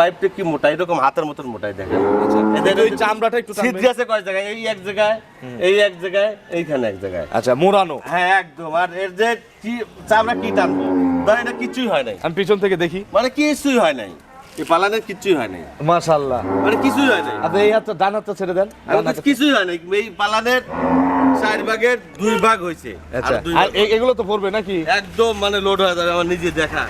পাইপটা কি মোটা? এরকম হাতের মতন মোটাই দেখেন। এই চামড়াটা একটু ছিদ্র আছে কয় জায়গায় এই এক জায়গায় এই এক জায়গায় এইখানে এক জায়গায়। আচ্ছা মোড়ানো। হ্যাঁ একদম। আর এর যে কি চামড়া কি টানবো? ধরেন এটা কিছুই হয় নাই। আমি পিছন থেকে দেখি। মানে কিছুই হয় নাই। এই পালানের কিছুই হয় নাই। মাশাআল্লাহ। মানে কিছুই হয় নাই। আপনি এই হাতটা ডান হাতটা ছেড়ে দেন। আর ডান হাতটা- কিছুই হয় নাই। এই পালানের চার ভাগের দুই ভাগ হয়েছে। আচ্ছা। আর এগুলো তো পড়বে নাকি? একদম মানে লোড হয়ে যাবে আমার নিজে দেখা।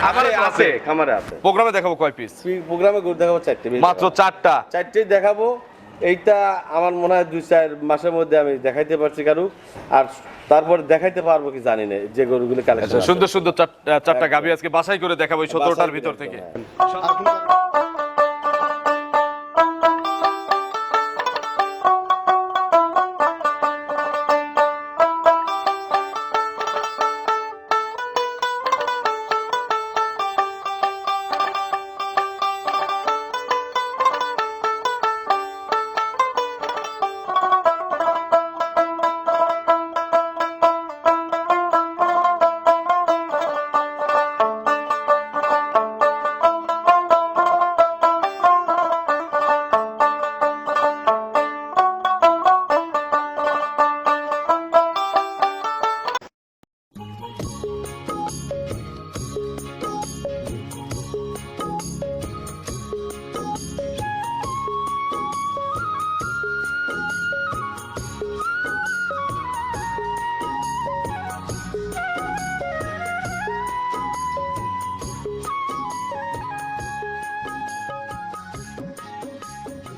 খামারে আছে? খামারে আছে। প্রোগ্রামে দেখাবো কয় পিস প্রোগ্রামে দেখাবো চারটে মাত্র চারটা। চারটেই দেখাবো। এইটা আমার মনে হয় দুই চার মাসের মধ্যে আমি দেখাইতে পারছি কারু। আর তারপরে দেখাইতে পারব কি জানি না যে গরুগুলো আচ্ছা কালেকশন সুন্দর সুন্দর চার- চারটা গাবি আজকে বাছাই করে দেখাবো ওই সতেরোটার ভিতর থেকে।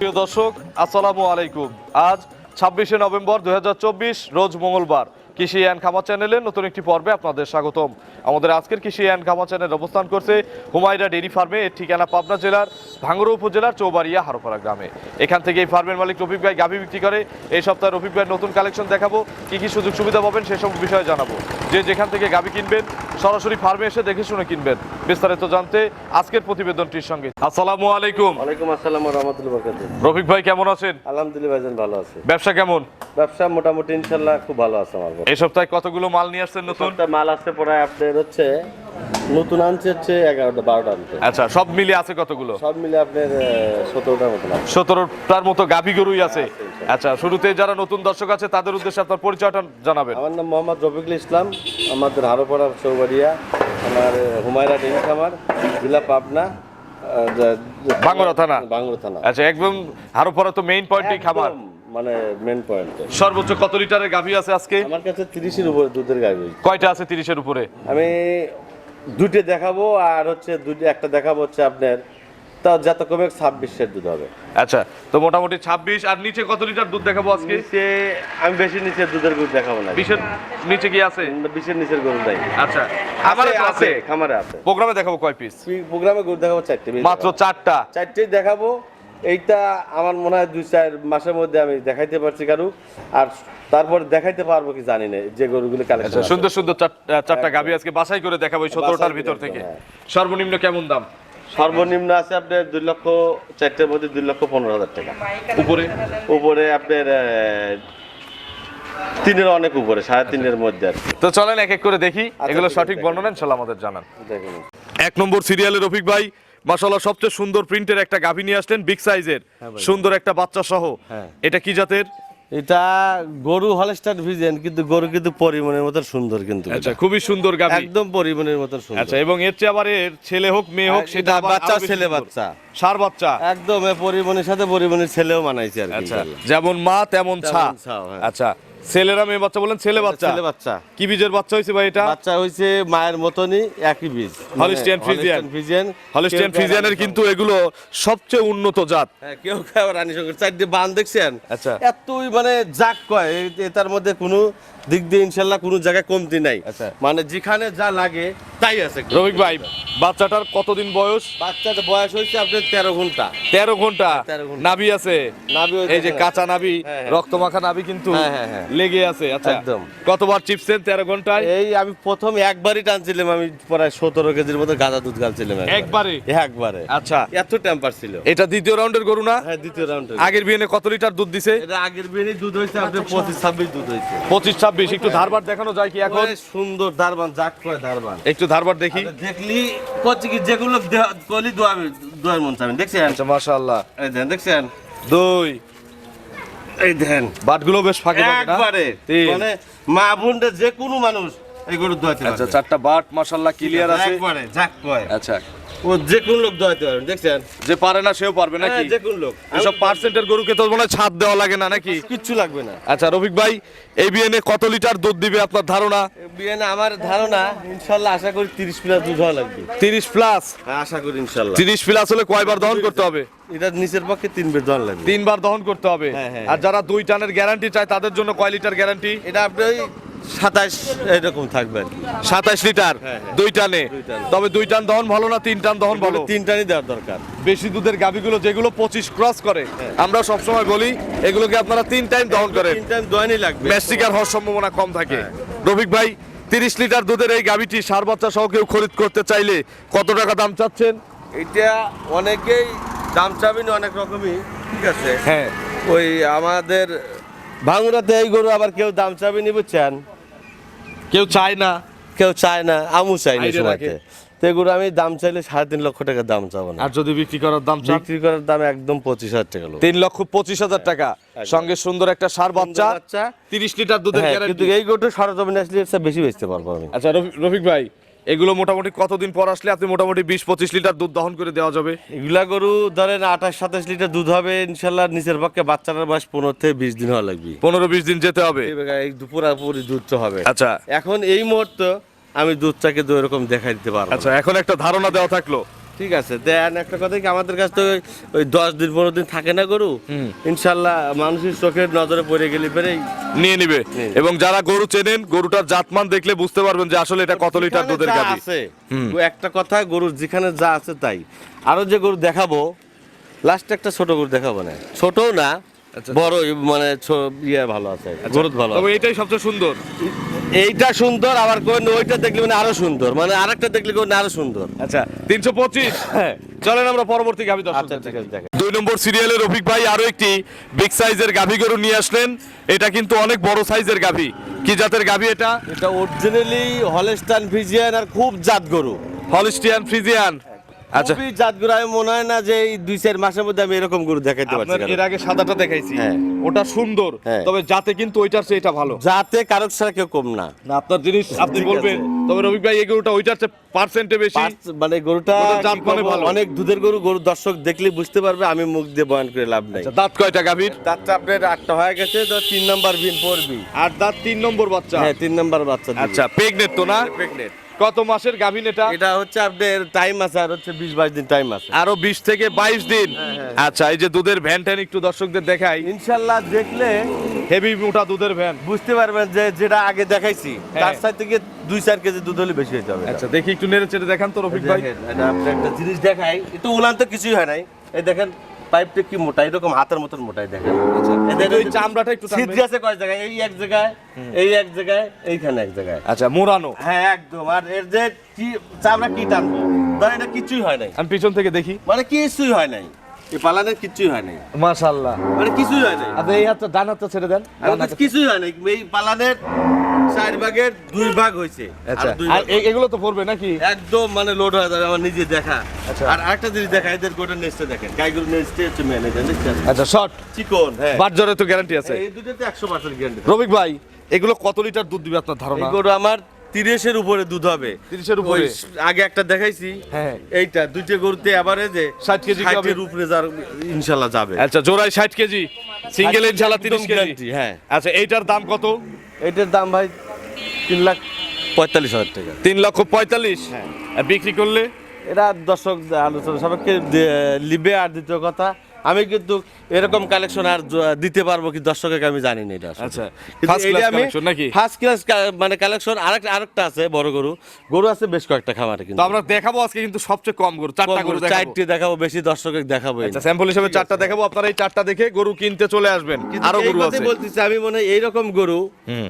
প্রিয় দর্শক, আসসালামু আলাইকুম। আজ ছাব্বিশে নভেম্বর দুই হাজার চব্বিশ, রোজ মঙ্গলবার। কৃষি অ্যান্ড খামা চ্যানেলের নতুন একটি পর্বে আপনাদের স্বাগতম। আমাদের আজকের কৃষি অ্যান্ড খামা চ্যানেল অবস্থান করছে হুমায়রা ডেইরি ফার্মে, এর ঠিকানা পাবনা জেলার ভাঙ্গুড়া উপজেলার চৌবাড়িয়া হারোপাড়া গ্রামে। এখান থেকে এই ফার্মের মালিক রফিক ভাই গাভী বিক্রি করে। এই সপ্তাহে রফিক ভাইয়ের নতুন কালেকশন দেখাবো। কি কি সুযোগ সুবিধা পাবেন সেসব বিষয়ে জানাব। যে যেখান থেকে গাভী কিনবেন, সরাসরি ফার্মে এসে দেখে শুনে কিনবেন। বিস্তারিত জানতে আজকের প্রতিবেদনটির সঙ্গে। আসসালামু আলাইকুম। ওয়ালাইকুম আসসালাম রহমতুল্লাহ বরকাত রফিক ভাই কেমন আছেন? আলহামদুলিল্লাহ ভাইজান ভালো আছে। ব্যবসা কেমন? ব্যবসা মোটামুটি ইনশাল্লাহ খুব ভালো আছে আমার এই সপ্তাহে কতগুলো মাল নিয়ে আসছেন নতুন? মাল আসতে পড়ায় আপনার হচ্ছে নতুন আনছে হচ্ছে এগারোটা বারোটা আনছে আচ্ছা সব মিলিয়ে আছে কতগুলো? সব মিলে আপনার সতেরোটার মতো সতেরোটার মতো গাভী গরুই আছে। আচ্ছা শুরুতে যারা নতুন দর্শক আছে তাদের উদ্দেশ্যে আপনার পরিচয়টা জানাবেন। আমার নাম মোহাম্মদ রফিকুল ইসলাম আমাদের হারোপাড়া চৌবাড়িয়া। আমার হুমায়রা ডেলি খামার জেলা পাবনা ভাঙ্গুড়া থানা? বাংলা থানা। আচ্ছা একদম হারোপাড়া তো মেইন পয়েন্টই খাবার। মানে মেন পয়েন্ট সর্বোচ্চ কত লিটারের গাভী আছে আজকে? আমার কাছে তিরিশের উপরে দুধের গাভী। কয়টা আছে তিরিশের উপরে? আমি দুইটা দেখাবো আর হচ্ছে দুইটা একটা দেখাবো হচ্ছে আপনার তাও যত কমে ছাব্বিশের দুধ হবে। আচ্ছা তো মোটামুটি ছাব্বিশ আর নিচে কত লিটার দুধ দেখাবো আজকে? নিচে আমি বেশি নিচে দুধের গরু দেখাবো না। বিশের নিচে কি আছে? বিশের নিচের গরু নাই আচ্ছা আমার আছে খামারে আছে। প্রোগ্রামে দেখাবো কয় পিস প্রোগ্রামে গরু দেখাবো চারটে মাত্র চারটা। চারটেই দেখাবো। এইটা আমার মনে হয় দুই চার মাসের মধ্যে আমি দেখাইতে পারছি কারু। আর তারপরে দেখাইতে পারব কি জানি না যে গরুগুলো আচ্ছা কালেকশন সুন্দর সুন্দর চার- চারটা গাভী আজকে বাছাই করে দেখাবো এই সতেরোটার ভিতর থেকে। হ্যাঁ। সর্বনিম্ন কেমন দাম? সর্বনিম্ন আছে আপনার দুই লক্ষ চারটের মধ্যে দুই লক্ষ পনেরো হাজার টাকা। উপরে? উপরে আপনার তিনের অনেক উপরে সাড়ে তিনের মধ্যে আর তো চলেন এক এক করে দেখি আচ্ছা, এগুলো সঠিক। বর্ণনা ইনশাল্লাহ আমাদের জানান। এক নম্বর সিরিয়ালের রফিক ভাই মাশাল্লাহ সবচেয়ে সুন্দর প্রিন্টের একটা গাভী নিয়ে আসলেন বিগ সাইজের। সুন্দর একটা বাচ্চা সহ। হ্যাঁ। এটা কি জাতের? এটা গরু হলস্টার ভিজেন কিন্তু গরু কিন্তু পরিমাণের মতো সুন্দর কিন্তু আচ্ছা খুবই সুন্দর গাবি একদম পরিমাণের মতো সুন্দর। আচ্ছা এবং এর চেয়ে আবার এর ছেলে হোক মেয়ে হোক সেটা বাচ্চা ছেলে বাচ্চা। সার বাচ্চা। একদম এ পরিমাণের সাথে পরিমাণের ছেলেও মানাইছে আর কি আচ্ছা যেমন মা তেমন ছা তেমন ছা, হ্যাঁ। আচ্ছা ছেলেরা মেয়ে বাচ্চা বলেন ছেলে বাচ্চা? ছেলে বাচ্চা। কি বীজের বাচ্চা হয়েছে ভাই এটা? বাচ্চা হইছে মায়ের মতনই একই বীজ। Holstein Friesian. ফ্রিজিয়ান। হলিস্টিয়ান ফ্রিজিয়ানের কিন্তু এগুলো সবচেয়ে উন্নত জাত। হ্যাঁ, কেউ কেউ রানী শঙ্কর চারটি বান দেখছেন? আচ্ছা। এতই মানে জাক কয় এটার মধ্যে কোনো দিক দিয়ে ইনশাল্লাহ কোনো জায়গায় কমতি নাই। আচ্ছা। মানে যেখানে যা লাগে তাই আছে। রবিক ভাই বাচ্চাটার কতদিন বয়স? বাচ্চার বয়স হয়েছে আপনার তেরো ঘণ্টা। তেরো ঘণ্টা। 13 ঘণ্টা। নাভি আছে। নাভি এই যে কাঁচা নাভি হ্যাঁ, হ্যাঁ। রক্ত মাখা নাভি কিন্তু হ্যাঁ। লেগে আছে। আচ্ছা একদম। কতবার চিপসেন তেরো ঘন্টায়? এই আমি প্রথম একবারই টানছিলাম আমি প্রায় সতেরো কেজির মতো গাঁদা দুধ গালছিলাম একবারে। একবারে? আচ্ছা। এত টেম্পার ছিল। এটা দ্বিতীয় রাউন্ডের গরু না? হ্যাঁ দ্বিতীয় রাউন্ডে আগের বিয়েনে কত লিটার দুধ দিছে? এটা আগের বিয়েরই দুধ হয়েছে আপনার পঁচিশ ছাব্বিশ দুধ হয়েছে। পঁচিশ ছাব্বিশ একটু ধারবার দেখানো যায় কি এখন? সুন্দর ধারবান জাক কয় দারবান একটু ধারবার দেখি। দেখলি করছে কি যেগুলো কলি দোয়াবে দোয়ার মন চাবেন দেখছেন? আচ্ছা মাশাআল্লাহ। এই দেন দেখছেন? দুই। এই দেন। বাটগুলো বেশ ফাঁকে? একবারে। মানে মা বোনদের যে কোনো মানুষ এগুলো দোয়াতে আচ্ছা চারটা বাট মাশাআল্লাহ ক্লিয়ার আছে একবারে জাক কয় আচ্ছা। ও যে কোন লোক দোয়াতে পারবেন দেখছেন? যে পারে না সেও পারবে নাকি? হ্যাঁ, যে কোন লোক। এসব পার্সেন্টের গরুকে তো মনে ছাদ দেওয়া লাগে না নাকি? কিচ্ছু লাগবে না। আচ্ছা রফিক ভাই এই বিএনএ কত লিটার দুধ দিবে আপনার ধারণা? আমার আশা করি তিরিশ প্লাস দুধ হওয়া লাগবে। তিরিশ প্লাস? হ্যাঁ আশা করি ইনশাল্লাহ। তিরিশ প্লাস হলে কয়বার দহন করতে হবে? এটা নিচের পক্ষে তিন বের লাগবে। তিনবার দহন করতে হবে? হ্যাঁ, আর যারা দুই টানের গ্যারান্টি চায় তাদের জন্য কয় লিটার গ্যারান্টি এটা আপনি সাতাশ এরকম থাকবে আর কি। সাতাশ লিটার? হ্যাঁ, হ্যাঁ। দুই টানে? তবে দুই টান দহন ভালো না তিন টান দহন ভালো? তিনটারই দেওয়ার দরকার। বেশি দুধের গাভিগুলো যেগুলো পঁচিশ ক্রস করে আমরা সবসময় বলি এগুলোকে আপনারা তিন টাইম দহন করেন। তিন টাইম দোয়ানি লাগবে। ম্যাস্টিকার হওয়ার সম্ভাবনা কম থাকে। হ্যাঁ। রফিক ভাই তিরিশ লিটার দুধের এই গাভিটি সার বাচ্চা সহ কেউ খরিদ করতে চাইলে কত টাকা দাম চাচ্ছেন? এটা অনেকেই দাম চাবেন অনেক রকমই ঠিক আছে। হ্যাঁ। ওই আমাদের ভাঙুরাতে এই গরু আবার কেউ দাম চাবেনি বুঝছেন? কেউ চায় না। কেউ চায় না আমু চাই না সময়তে তো এগুলো আমি দাম চাইলে সাড়ে তিন লক্ষ টাকা দাম চাবো না। আর যদি বিক্রি করার দাম বিক্রি করার দাম একদম পঁচিশ হাজার টাকা তিন লক্ষ পঁচিশ হাজার টাকা। সঙ্গে সুন্দর একটা সার বাচ্চা বাচ্চা। তিরিশ লিটার দুধের হ্যাঁ, কিন্তু এই গরুটা সরজমিনে আসলে বেশি বেচতে পারব আমি। আচ্ছা রফি- রফিক ভাই এগুলো মোটামুটি কতদিন পর আসলে আপনি মোটামুটি বিশ পঁচিশ লিটার দুধ দহন করে দেওয়া যাবে? এগুলা গরু ধরেন আঠাশ সাতাশ লিটার দুধ হবে ইনশাল্লাহ নিচের পক্ষে বাচ্চাটার বয়স পনেরো থেকে বিশ দিন হওয়া লাগবে। পনেরো বিশ দিন যেতে হবে? এই বেগায় এই দুপুর পুরি দুধ তো হবে। আচ্ছা। এখন এই মুহূর্ত আমি দুধটাকে দু এরকম দেখাই দিতে পারব। আচ্ছা এখন একটা ধারণা দেওয়া থাকল। ঠিক আছে দেন একটা কথা কি আমাদের কাছে তো ওই- দশ দিন পনেরো দিন থাকে না গরু। ইনশাল্লাহ মানুষের চোখের নজরে পড়ে গেলে পরেই নিয়ে নিবে। এবং যারা গরু চেনেন গরুটার জাতমান দেখলে বুঝতে পারবেন যে আসলে এটা কত লিটার দুধের গাভী। আছে একটা কথা গরুর যেখানে যা আছে তাই। আরও যে গরু দেখাবো লাস্টে একটা ছোট গরু দেখাবো না। ছোটও না বড় মানে ইয়ে ভালো আছে গরু ভালো তবে এটাই সবচেয়ে সুন্দর। এইটা সুন্দর আবার কোন ওইটা দেখলে মানে আরও সুন্দর। মানে আরেকটা দেখলে কোন আরও সুন্দর। আচ্ছা তিনশো পঁচিশ। হ্যাঁ। চলেন আমরা পরবর্তী গাভী দর্শক আচ্ছা ঠিক আছে দেখেন। দুই নম্বর সিরিয়ালের রফিক ভাই আরও একটি বিগ সাইজের গাভী গরু নিয়ে আসলেন। এটা কিন্তু অনেক বড় সাইজের গাভী। কি জাতের গাভী এটা? এটা অরিজিনালি হলেস্টান ফ্রিজিয়ান আর খুব জাত গরু। হলিস্টিয়ান ফ্রিজিয়ান আচ্ছা। জাত আমি মনে হয় না যে এই দুই চার মাসের মধ্যে আমি এরকম গরু দেখাইতে পারছি আপনার এর আগে সাদাটা দেখাইছি। হ্যাঁ। ওটা সুন্দর হ্যাঁ। তবে যাতে কিন্তু ওইটার চেয়ে এটা ভালো। যাতে কারও ছাড়া কেউ কম না। না আপনার জিনিস আপনি বলবেন তবে রফিক ভাই এই গরুটা ওইটার চেয়ে পার্সেন্টে বেশি? মানে গরুটা জাত মানে ভালো। অনেক দুধের গরু গরু দর্শক দেখলে বুঝতে পারবে আমি মুখ দিয়ে বয়ান করে লাভ নাই। আচ্ছা, দাঁত কয়টা গাভীর? দাঁতটা আপনার আটটা হয়ে গেছে তো তিন নম্বর বিন পড়বি আর দাঁত তিন নম্বর বাচ্চা? হ্যাঁ তিন নম্বর বাচ্চা আচ্ছা প্রেগনেট তো না? Pregnant। কত মাসের গাভীন এটা? এটা হচ্ছে আপনার টাইম আছে আর হচ্ছে বিশ বাইশ দিন টাইম আছে। আরও বিশ থেকে বাইশ দিন? আচ্ছা এই যে দুধের ভ্যান ট্যান একটু দর্শকদের দেখাই। ইনশাল্লাহ দেখলে হেভি মোটা দুধের ভ্যান। বুঝতে পারবেন যে যেটা আগে দেখাইছি হ্যাঁ। তার সাথে থেকে দুই চার কেজি দুধ হলে বেশি হয়ে যাবে। আচ্ছা দেখি একটু নেড়ে চেড়ে দেখান তো রফিক ভাই। এটা আপনি একটা জিনিস দেখাই একটু উলান তো কিছুই হয় নাই। এই দেখেন পাইপটা কি মোটা? এরকম হাতের মতন মোটাই দেখেন। এই চামড়াটা একটু ছিদ্র আছে কয় জায়গায় এই এক জায়গায় এই এক জায়গায় এইখানে এক জায়গায়। আচ্ছা মোরানো হ্যাঁ একদম। আর এর যে কি চামড়া কি টানবো? ধরেন এটা কিছুই হয় নাই। আমি পিছন থেকে দেখি। মানে কিছুই হয় নাই। এই পালানের কিছুই হয় নাই। মাশাআল্লাহ। মানে কিছুই হয় নাই। আপনি এই হাতটা ডান হাতটা ছেড়ে দেন। কিছুই হয় নাই। এই পালানের চার ভাগের দুই ভাগ হয়েছে। আচ্ছা আর এ- এগুলো তো পড়বে নাকি? একদম মানে লোড হয়ে যাবে আমার নিজে দেখা। আচ্ছা। আর আরেকটা জিনিস দেখা এদের গোটা নেস্টে দেখেন। গাইগুলো নেস্টে হচ্ছে ম্যানেজার দেখছেন আচ্ছা শর্ট চিকন হ্যাঁ। বাটজরে তো গ্যারান্টি আছে। এই দুটোতে একশো পার্সেন্ট গ্যারান্টি রফিক ভাই এগুলো কত লিটার দুধ দিবে আপনার ধারণা? এই গরু আমার তিরিশের উপরে দুধ হবে। 30 এর উপরে? ওই আগে একটা দেখাইছি। হ্যাঁ। এইটা দুইটা গরুতে এভারেজে 60 কেজি কি হবে? উপরে যার ইনশাল্লাহ যাবে। আচ্ছা জোড়ায় ষাট কেজি সিঙ্গেল ইনশাল্লাহ তিরিশ একদম কেজি। guarantee, হ্যাঁ। আচ্ছা এইটার দাম কত? এটার দাম ভাই তিন লাখ পঁয়তাল্লিশ হাজার টাকা। তিন লক্ষ পঁয়তাল্লিশ? হ্যাঁ। আর বিক্রি করলে? এটা দর্শক আলোচনা সবাইকে লিবে আর দ্বিতীয় কথা। আমি কিন্তু এরকম কালেকশন আর দিতে পারব কি দর্শকের আমি জানি না এটা আচ্ছা, আমি নাকি? ফার্স্ট ক্লাস মানে কালেকশন আরেকটা আরেকটা আছে বড় গরু। গরু আছে বেশ কয়েকটা খামারে কিন্তু। তো আমরা দেখাবো আজকে কিন্তু সবচেয়ে কম গরু চারটা গরু চারটি দেখাবো বেশি দর্শকের দেখাবো আচ্ছা স্যাম্পল হিসেবে চারটা দেখাবো আপনারা এই চারটা দেখে গরু কিনতে চলে আসবেন। আরও গরু আছে। বলতেছি আমি মনে হয় এইরকম গরু হুম।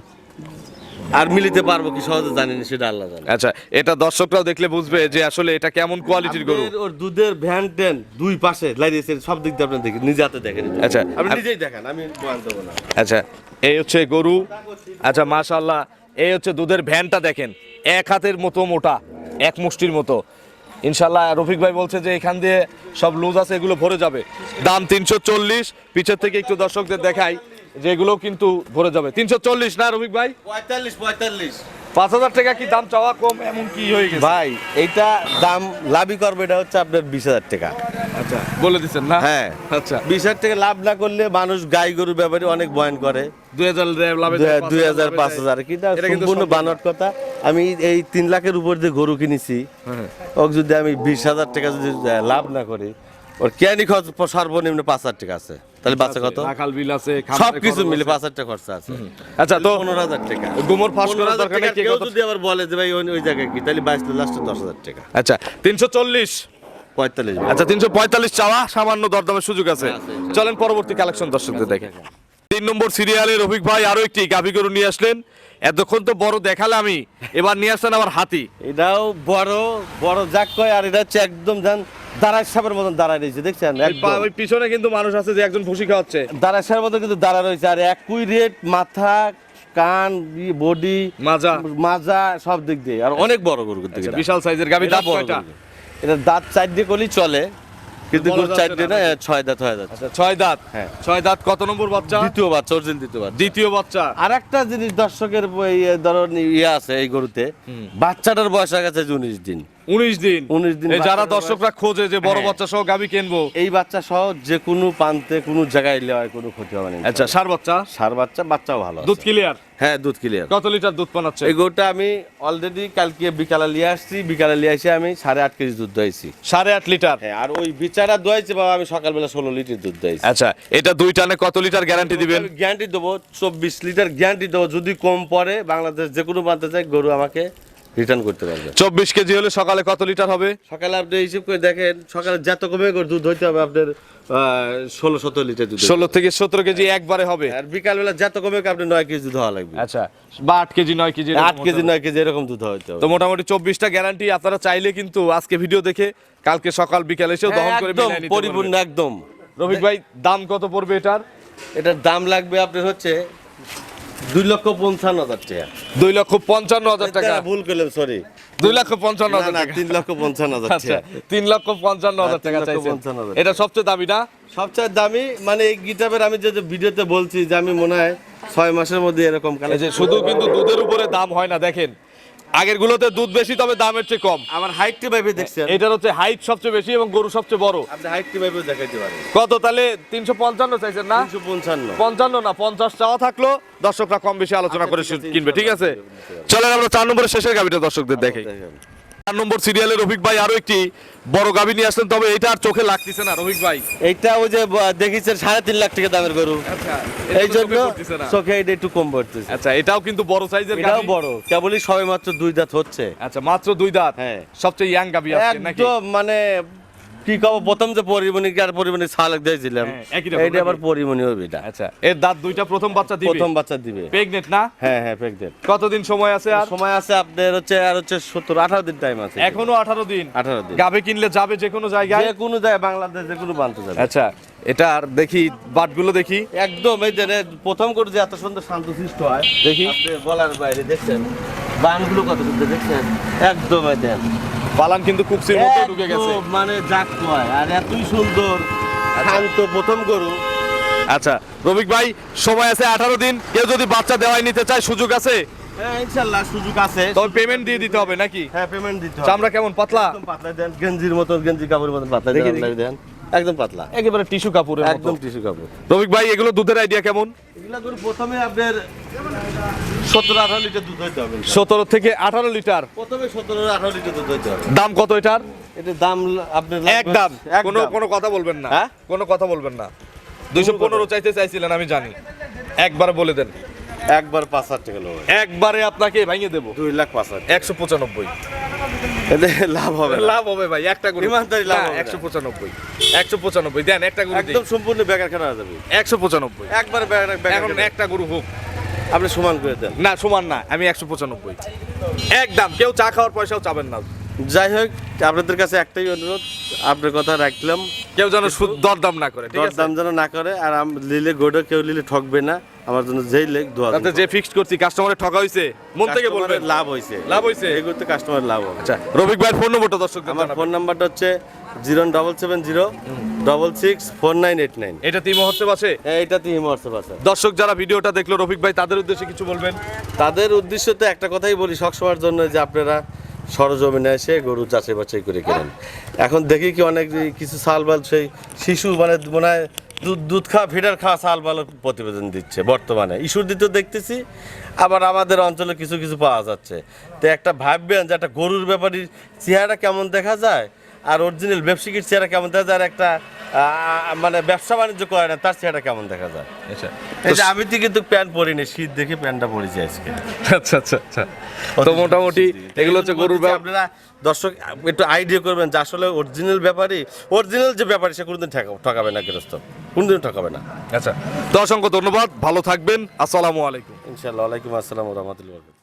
আর মিলিতে পারব কি সহজে জানি না সেটা আল্লাহ জানে। আচ্ছা এটা দর্শকরাও দেখলে বুঝবে যে আসলে এটা কেমন কোয়ালিটির গরু। ওর দুধের ভ্যান ট্যান দুই পাশে লাইয়েছে সব দিক দিয়ে আপনি দেখেন নিজে হাতে দেখেন আচ্ছা। আপনি নিজেই দেখেন আমি বয়ান দেবো না। আচ্ছা এই হচ্ছে গরু। আচ্ছা মাশাল্লাহ এই হচ্ছে দুধের ভ্যানটা দেখেন এক হাতের মতো মোটা এক মুষ্টির মতো। ইনশাল্লাহ রফিক ভাই বলছে যে এখান দিয়ে সব লুজ আছে এগুলো ভরে যাবে। দাম তিনশো চল্লিশ পিছের থেকে একটু দর্শকদের দেখাই। যে এগুলো কিন্তু ভরে যাবে। তিনশো চল্লিশ না রফিক ভাই? পঁয়তাল্লিশ পঁয়তাল্লিশ। পাঁচ হাজার টাকা কি দাম চাওয়া কম এমন কি হয়ে গেছে? ভাই এইটা দাম লাভই করবে এটা হচ্ছে আপনার বিশ হাজার টাকা। আচ্ছা বলে দিচ্ছেন না? হ্যাঁ। আচ্ছা। বিশ হাজার টাকা লাভ না করলে মানুষ গাই গরুর ব্যাপারে অনেক বয়ান করে। দুই হাজার লাভে দুই- হাজার পাঁচ হাজার কিন্তু এটা সম্পূর্ণ বানট কথা। আমি এই তিন লাখের উপর দিয়ে গরু কিনেছি। হ্যাঁ। ওকে যদি আমি বিশ হাজার টাকা যদি লাভ না করি ওর কেয়ানি খরচ সর্বনিম্ন পাঁচ হাজার টাকা আছে। তাহলে বাচ্চা কত? রাখাল বিল আছে সব কিছু মিলে পাঁচ হাজার টাকা খরচা আছে। আচ্ছা তো পনেরো হাজার টাকা। গুমর ফাঁস করার দরকার নেই কেউ যদি আবার বলে যে ভাই ওই ওই জায়গায় কি তাহলে বাইশ লাস্টে দশ হাজার টাকা। আচ্ছা তিনশো চল্লিশ। পঁয়তাল্লিশ। আচ্ছা তিনশো পঁয়তাল্লিশ চাওয়া সামান্য দরদামের সুযোগ আছে। আছে। চলেন পরবর্তী কালেকশন দর্শকদের দেখে। তিন নম্বর সিরিয়ালে রফিক ভাই আরও একটি গাভি গরু নিয়ে আসলেন। এতক্ষণ তো বড় দেখালে আমি এবার নিয়ে আসলেন আমার হাতি। এটাও বড় বড় যাক কয় আর এটা হচ্ছে একদম জান দাঁড়ায় সাপের মতন দাঁড়ায় রয়েছে দেখছেন? ওই পিছনে কিন্তু মানুষ আছে যে একজন ভুসি খাওয়াচ্ছে। দাঁড়ায় সাপের মতন কিন্তু দাঁড়া রয়েছে আর একই রেট মাথা কান বডি মাজা। মাজা সব দিক দিয়ে। আর অনেক বড় গরু আচ্ছা, বিশাল সাইজের এটা দাঁত কয়টা? এটা দাঁত চার দিয়ে করলেই চলে কিন্তু গরু চার দিয়ে না। ছয় দাঁত হয়ে যাচ্ছে। আচ্ছা ছয় দাঁত। হ্যাঁ। ছয় দাঁত কত নম্বর বাচ্চা? দ্বিতীয় বাচ্চা অরিজিনাল দ্বিতীয় বাচ্চা। দ্বিতীয় বাচ্চা। আর একটা জিনিস দর্শকের বই ধরো ইয়ে আছে এই গরুতে। বাচ্চাটার বয়স হয়ে গেছে উনিশ দিন। উনিশ দিন। 19 দিন যারা দর্শকরা খোঁজে যে বড় হ্যাঁ। বাচ্চা সহ গাভি কিনবো। এই বাচ্চা সহ যে কোনো প্রান্তে কোনো জায়গায় লেওয়ায় কোনো ক্ষতি হবে না আচ্ছা সার বাচ্চা? সার বাচ্চা বাচ্চাও ভালো দুধ ক্লিয়ার হ্যাঁ দুধ ক্লিয়ার কত লিটার দুধ পানাচ্ছে এই গরুটা আমি অলরেডি কালকে বিকালে নিয়ে আসছি। বিকালে নিয়ে এসে আমি সাড়ে আট কেজি দুধ দোয়াইছি। সাড়ে আট লিটার? হ্যাঁ আর ওই বিচারা দোয়াইছি বাবা আমি সকালবেলা ষোলো লিটার দুধ দোয়াইছি। আচ্ছা এটা দুই টানে কত লিটার গ্যারান্টি দিবেন? গ্যারান্টি দেবো চব্বিশ লিটার গ্যারান্টি দেবো। যদি কম পড়ে বাংলাদেশ যে কোনো প্রান্তে যায় গরু আমাকে রিটার্ন করতে পারবে। চব্বিশ কেজি হলে সকালে কত লিটার হবে? সকালে আপনি হিসেব করে দেখেন সকালে যত কমে করে দুধ হইতে হবে আপনার ষোলো সতেরো লিটার দুধ ষোলো থেকে সতেরো কেজি একবারে হবে। আর বিকালবেলা যত কমে করে আপনি নয় কেজি দুধ হওয়া লাগবে। আচ্ছা বা আট কেজি নয় কেজি আট কেজি নয় কেজি এরকম দুধ হইতে হবে তো মোটামুটি চব্বিশটা গ্যারান্টি আপনারা চাইলে কিন্তু আজকে ভিডিও দেখে কালকে সকাল বিকাল এসেও দহন করে পরিপূর্ণ একদম। রফিক ভাই দাম কত পড়বে এটার? এটার দাম লাগবে আপনার হচ্ছে দুই লক্ষ পঞ্চান্ন হাজার টাকা। দুই লক্ষ পঞ্চান্ন হাজার টাকা। ভুল করলাম সরি দুই লক্ষ পঞ্চান্ন হাজার টাকা। তিন লক্ষ পঞ্চান্ন হাজার আচ্ছা টাকা। তিন লক্ষ পঞ্চান্ন হাজার হ্যাঁ, টাকা হাজার। এটা সবচেয়ে দামি না? সবচেয়ে দামি মানে এই গিটারের আমি যে ভিডিওতে বলছি যে আমি মনে হয় ছয় মাসের মধ্যে এরকম কালে যে শুধু কিন্তু দুধের উপরে দাম হয় না দেখেন। আগের গুলোতে দুধ বেশি তবে দামের চেয়ে কম। আমার হাইটটি ভাইবে দেখছেন? এটার হচ্ছে হাইট সবচেয়ে বেশি এবং গরু সবচেয়ে বড়। আপনি হাইটটি ভাইবে দেখাইতে পারেন। কত তাহলে? তিনশো পঞ্চান্ন চাইছেন না? তিনশো পঞ্চান্ন। পঞ্চান্ন না পঞ্চাশ চাওয়া থাকল। দর্শকরা কম বেশি আলোচনা করে কিনবে ঠিক আছে? চলেন আমরা 4 নম্বরের শেষের গাবিটা দর্শকদের দেখে দেখেন। চার নম্বর সিরিয়ালে রফিক ভাই আরও একটি বড় গাভী নিয়ে আসলেন তবে এটা আর চোখে লাগতেছে না রফিক ভাই। এটা ওই যে দেখিছেন সাড়ে তিন লাখ টাকা দামের গরু। আচ্ছা এই জন্য চোখে এটা একটু কম পড়তেছে। আচ্ছা এটাও কিন্তু বড় সাইজের এটাও বড় কেবলই সবে মাত্র দুই দাঁত হচ্ছে। আচ্ছা মাত্র দুই দাঁত। হ্যাঁ। সবচেয়ে ইয়াং গাভী আছে নাকি? মানে কি কব প্রথম যে পরিমণি আর পরিমণি দিয়েছিলাম? হ্যাঁ, এইটা আবার পরিমণি হবে এটা। আচ্ছা এর দাঁত দুইটা প্রথম বাচ্চা দিবে? প্রথম বাচ্চা দিবে। প্রেগনেট না? হ্যাঁ হ্যাঁ কতদিন সময় আছে আর? সময় আছে আপনার হচ্ছে আর হচ্ছে সত্তর আঠারো দিন টাইম আছে। এখনও আঠারো দিন? আঠারো দিন। গাবে কিনলে যাবে যে কোনো জায়গায়? যে কোনো জায়গায় বাংলাদেশ যে কোনো বানতে যাবে। আচ্ছা এটা আর দেখি বাটগুলো দেখি। একদম এই যে প্রথম করে যে এত সুন্দর শান্ত সৃষ্ট হয় দেখি। আপনি বলার বাইরে দেখছেন? বানগুলো কত সুন্দর দেখছেন? একদম এই পালান কিন্তু কুকসির মধ্যে ঢুকে গেছে। মানে জাক কয় আর এতই সুন্দর। শান্ত প্রথম গরু। আচ্ছা রবিক ভাই সময় আছে আঠারো দিন। কেউ যদি বাচ্চা দেওয়াই নিতে চায় সুযোগ আছে? হ্যাঁ ইনশাআল্লাহ সুযোগ আছে। তবে পেমেন্ট দিয়ে দিতে হবে নাকি? হ্যাঁ পেমেন্ট দিতে হবে। চামড়া কেমন পাতলা? একদম পাতলা দেন গেঞ্জির মতো গেঞ্জি কাপড়ের মতো পাতলা দেখি, দেন দেন। একদম পাতলা। একেবারে টিস্যু কাপড়ের একদম একদম টিস্যু কাপড়। রবিক ভাই এগুলো দুধের আইডিয়া কেমন? এগুলা প্রথমে আপনার সতেরো আঠারো লিটার দুধ হইতে হবে। সতেরো থেকে আঠারো লিটার। প্রথমে সতেরো আঠারো লিটার দুধ হইতে হবে। দাম কত এটার? এটার দাম আপনার একদম কোনো কথা বলবেন না। হ্যাঁ? কোনো কথা বলবেন না। দুইশো পনেরো চাইতে চাইছিলেন আমি জানি। একবার বলে দেন। একবার পাঁচ হাজার টাকা একবারে আপনাকে ভেঙে দেবো। দুই লাখ পাঁচ হাজার একশো পঁচানব্বই। লাভ হবে লাভ হবে ভাই একটা গরু। ইমানদারি লাভ না। একশো পঁচানব্বই একশো পঁচানব্বই দেন একটা গরু একদম সম্পূর্ণ বেকার হয়ে যাবে। একশো পঁচানব্বই। একবার বেকার এখন একটা গরু হোক। আপনি সমান করে দেন। না সমান না আমি একশো পঁচানব্বই। একদম কেউ চা খাওয়ার পয়সাও চাবেন না। যাই হোক আপনাদের কাছে একটাই অনুরোধ আপনার কথা রাখলাম। কেউ যেন সুদ দরদাম না করে দরদাম যেন না করে আর লিলে গোডো কেউ লিলে ঠকবে না। আমার জন্য যেই লেখ দোয়া তাতে যে ফিক্সড করছি কাস্টমারে ঠকা হইছে মন থেকে বলবেন। লাভ হয়েছে লাভ হইছে? এগুলোতে কাস্টমার লাভ হবে। আচ্ছা রবিক ভাইয়ের ফোন নম্বরটা দর্শক আমার ফোন নাম্বারটা হচ্ছে zero double seven zero double six four nine eight nine. এটা তিন মুহূর্তে আছে? এইটাতে হোয়াটসঅ্যাপ আছে। দর্শক যারা ভিডিওটা দেখল রফিক ভাই তাদের উদ্দেশ্যে কিছু বলবেন? তাদের উদ্দেশ্য তো একটা কথাই বলি সবসময়ের জন্য যে আপনারা সরজমিনে এসে গরু চাষে বাছাই করে কেনেন। এখন দেখি কি অনেক কিছু সালবাল সেই শিশু মানে মনে হয় দুধ দুধ খাওয়া ফিডার খাওয়া সালবাল প্রতিবেদন দিচ্ছে বর্তমানে। ইস্যুর দিতেও দেখতেছি আবার আমাদের অঞ্চলে কিছু কিছু পাওয়া যাচ্ছে। তো একটা ভাববেন যে একটা গরুর ব্যাপারে চেহারা কেমন দেখা যায় আর অরিজিনাল ব্যবসায়িক চেহারা কেমন দেখা যায় আর একটা মানে ব্যবসা বাণিজ্য করে না তার চেহারা কেমন দেখা যায়? আচ্ছা। আমি তো কিন্তু প্যান্ট পরিনি শীত দেখে প্যান্টটা পরেছি আজকে। আচ্ছা আচ্ছা আচ্ছা। তো মোটামুটি এগুলো হচ্ছে গরুর আপনারা দর্শক একটু আইডিয়া করবেন যে আসলে অরিজিনাল ব্যাপারই অরিজিনাল যে ব্যাপারই সে কোনোদিন ঠকা- ঠকাবে না গৃহস্থ। কোনোদিন ঠকাবে না। আচ্ছা তো অসংখ্য ধন্যবাদ ভালো থাকবেন আসসালামু আলাইকুম। ইনশাল্লাহ আলাইকুম আসসালাম রহমতুল্লাহ